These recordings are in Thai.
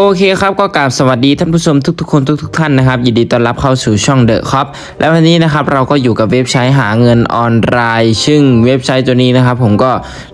โอเคครับก็กราบสวัสดีท่านผู้ชมทุกๆคนทุกๆท่านนะครับยินดีต้อนรับเข้าสู่ช่องเดอะครับและวันนี้นะครับเราก็อยู่กับเว็บไซต์หาเงินออนไลน์ซึ่งเว็บไซต์ตัวนี้นะครับ ผมก็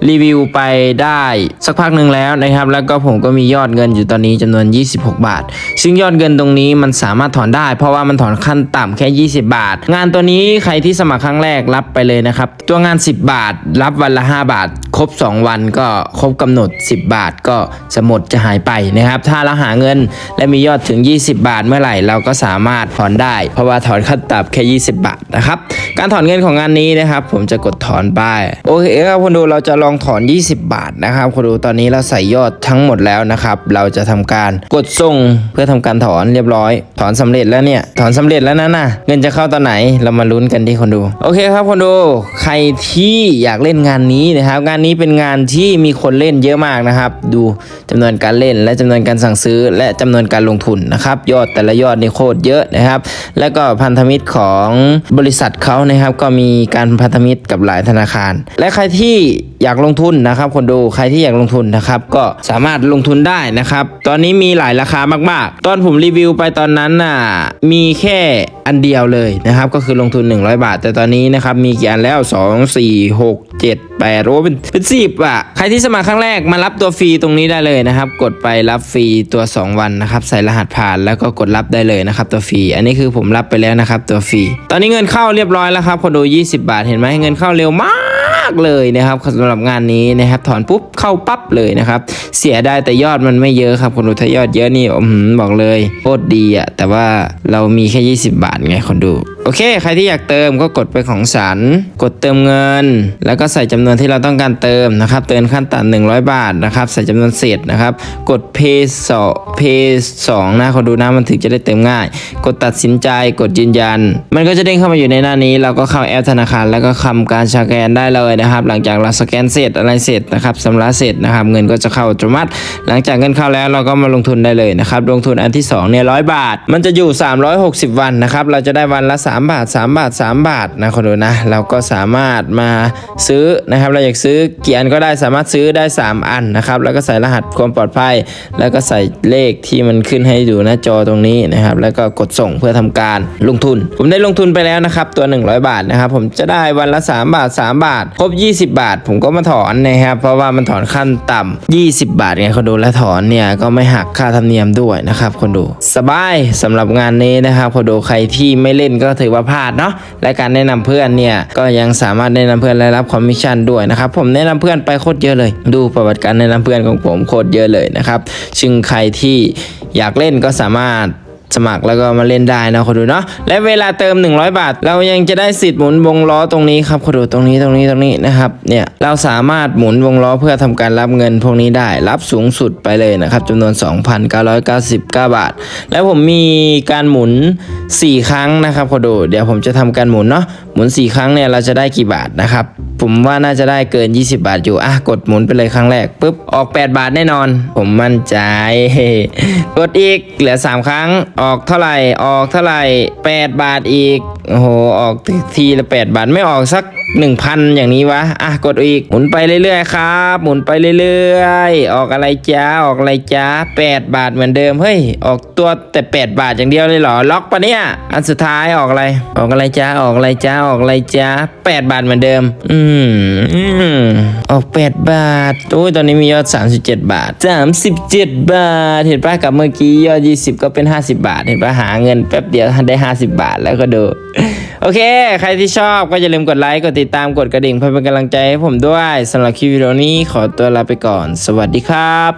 รีวิวไปได้สักพักหนึ่งแล้วนะครับ แล้วก็ผมก็มียอดเงินอยู่ตอนนี้จำนวน 26 บาท ซึ่งยอดเงินตรงนี้มันสามารถถอนได้ เพราะว่ามันถอนขั้นต่ำแค่ 20 บาท งานตัวนี้ใครที่สมัครครั้งแรกรับไปเลยนะครับตัวงาน 10 บาท รับวันละ 5 บาท ครบ 2 วันก็ครบกำหนด 10 บาทก็จะหมดจะหายไปนะครับ ถ้าเราหาเงินและมียอดถึง 20 บาทเมื่อไหร่ เราก็สามารถถอนได้ เพราะว่าถอนขั้นต่ำแค่ 20 บาทนะครับ การถอนเงินของงานนี้นะครับ ผมจะกดถอนไปโอเคครับคุณดูเราจะลองถอน 20 บาทนะครับคุณดูตอนนี้เราใส่ยอดทั้งหมดแล้วนะครับ เราจะทำการกดส่งเพื่อทำการถอนเรียบร้อย ถอนสำเร็จแล้วเนี่ยถอนสำเร็จแล้วนะน่ะเงินจะเข้าตอนไหนเรามาลุ้นกันที่คนดู โอเคครับคนดูใครที่อยากเล่นงานนี้นะครับ งานนี้เป็นงานที่มีคนเล่นเยอะมากนะครับ ดูจำนวนการเล่น และจำนวนการสั่งซื้อ และจำนวนการลงทุนนะครับ ยอดแต่ละยอดนี่โคตรเยอะนะครับ แล้วก็พันธมิตรของบริษัทเขานะครับก็มีการพันธมิตรกับหลายธนาคาร และใครที่อยากลงทุนนะครับคนดูใครที่อยากลงทุนนะครับก็สามารถลงทุนได้นะครับตอนนี้มีหลายราคามาก ๆ ตอนผมรีวิวไปตอนนั้นน่ะมีแค่อันเดียวเลยนะครับก็คือลงทุน 100 บาท แต่ตอนนี้นะครับมีกี่อันแล้ว 2 4 6 7 8โอ้เป็นเป็นสิบอะใครที่สมัครครั้งแรกมารับตัวฟรีตรงนี้ได้เลยนะครับกดไปรับฟรีตัว 2 วันนะครับใส่รหัสผ่านแล้วก็กดรับได้เลยนะครับตัวฟรีอันนี้คือผมรับไปแล้วนะครับตัวฟรีตอนนี้เงินเข้าเรียบร้อยแล้วครับคนดู 20 บาทเห็นไหมเงินเข้าเร็วมากากเลยนะครับสำหรับงานนี้นะครับ ถอนปุ๊บเข้าปั๊บเลยนะครับ เสียได้แต่ยอดมันไม่เยอะครับคนดูถ้ายอดเยอะนี่อืมบอกเลยโคตรดีอะแต่ว่าเรามีแค่ 20 บาทไงคนดู โอเค ใครที่อยากเติมก็กดไปของสันกดเติมเงิน แล้วก็ใส่จำนวนที่เราต้องการเติมนะครับ เติมขั้นต่ำ100 บาทนะครับใส่จำนวนเศษนะครับ กด pay สอ pay สองนะคนดูนะมันถึงจะได้เติมง่าย กดตัดสินใจกดยืนยัน มันก็จะเด้งเข้ามาอยู่ในหน้านี้ เราก็เข้าแอปธนาคารแล้วก็ทำการสแกนได้เลยนะครับ หลังจากเราสแกนเสร็จอะไรเสร็จนะครับสำระเสร็จนะครับ เงินก็จะเข้าอัตโนมัติ หลังจากเงินเข้าแล้วเราก็มาลงทุนได้เลยนะครับ ลงทุนอันที่2เนี่ยร้อยบาท มันจะอยู่ 360 วันนะครับ เราจะได้วันละ 3 บาท 3 บาท 3 บาทนะคนดูนะ เราก็สามารถมาซื้อนะครับ เราอยากซื้อกี่อันก็ได้สามารถซื้อได้ 3 อันนะครับ แล้วก็ใส่รหัสความปลอดภัย แล้วก็ใส่เลขที่มันขึ้นให้ดูหน้าจอตรงนี้นะครับ แล้วก็กดส่งเพื่อทำการลงทุน ผมได้ลงทุนไปแล้วนะครับ ตัว 100 บาทนะครับ ผมจะได้วันละ 3 บาท 3 บาทคบ 20 บาท ผมก็มาถอนนะครับเพราะว่ามันถอนขั้นต่ำ20 บาทไงคนดูและถอนเนี่ยก็ไม่หักค่าธรรมเนียมด้วยนะครับคนดูสบายสำหรับงานนี้นะครับคนดูใครที่ไม่เล่นก็ถือว่าพลาดเนาะและการแนะนำเพื่อนเนี่ยก็ยังสามารถแนะนำเพื่อนและรับคอมมิชชั่นด้วยนะครับผมแนะนำเพื่อนไปโคตรเยอะเลย ดูประวัติการแนะนำเพื่อนของผมโคตรเยอะเลยนะครับซึ่งใครที่อยากเล่นก็สามารถ สมัครแล้วก็มาเล่นได้นะคนดูเนาะและเวลาเติม 100 บาท เรายังจะได้สิทธิ์หมุนวงล้อตรงนี้ครับคนดูตรงนี้ตรงนี้ตรงนี้นะครับเนี่ยเราสามารถหมุนวงล้อเพื่อทำการรับเงินพวกนี้ได้รับสูงสุดไปเลยนะครับจำนวน 2,999 บาท แล้วผมมีการหมุน 4 ครั้งนะครับคนดูเดี๋ยวผมจะทำการหมุนเนาะหมุน 4 ครั้งเนี่ยเราจะได้กี่บาทนะครับผมว่าน่าจะได้เกิน 20 บาทอยู่อะกดหมุนไปเลยครั้งแรกปุ๊บออก 8 บาทแน่นอน ผมมั่นใจ กดอีกเหลือ 3 ครั้งออกเท่าไหร่ออกเท่าไหร่8บาทอีก โอ้โห ออกทีละ 8 บาท ไม่ออกสัก 1,000 อย่างนี้วะ อะกดอีก หมุนไปเรื่อยๆครับ หมุนไปเรื่อยๆ ออกอะไรจ้า ออกอะไรจ้า 8 บาทเหมือนเดิม เฮ้ย ออกตัวแต่ 8 บาทอย่างเดียวเลยเหรอ ล็อกปะเนี่ย อันสุดท้ายออกอะไร ออกอะไรจ้า ออกอะไรจ้า ออกอะไรจ้า 8 บาทเหมือนเดิม อืมอืมออก 8 บาท โอ้ย ตอนนี้มียอด 37 บาท 37 บาท เห็นปะกับเมื่อกี้ยอด 20 ก็เป็น 50 บาท เห็นปะหาเงินแป๊บเดียวได้ 50 บาทแล้วก็ดู โอเค ใครที่ชอบก็อย่าลืมกดไลค์ กดติดตามกดกระดิ่งเพื่อเป็นกำลังใจให้ผมด้วยสำหรับคลิปวิดีโอนี้ขอตัวลาไปก่อน สวัสดีครับ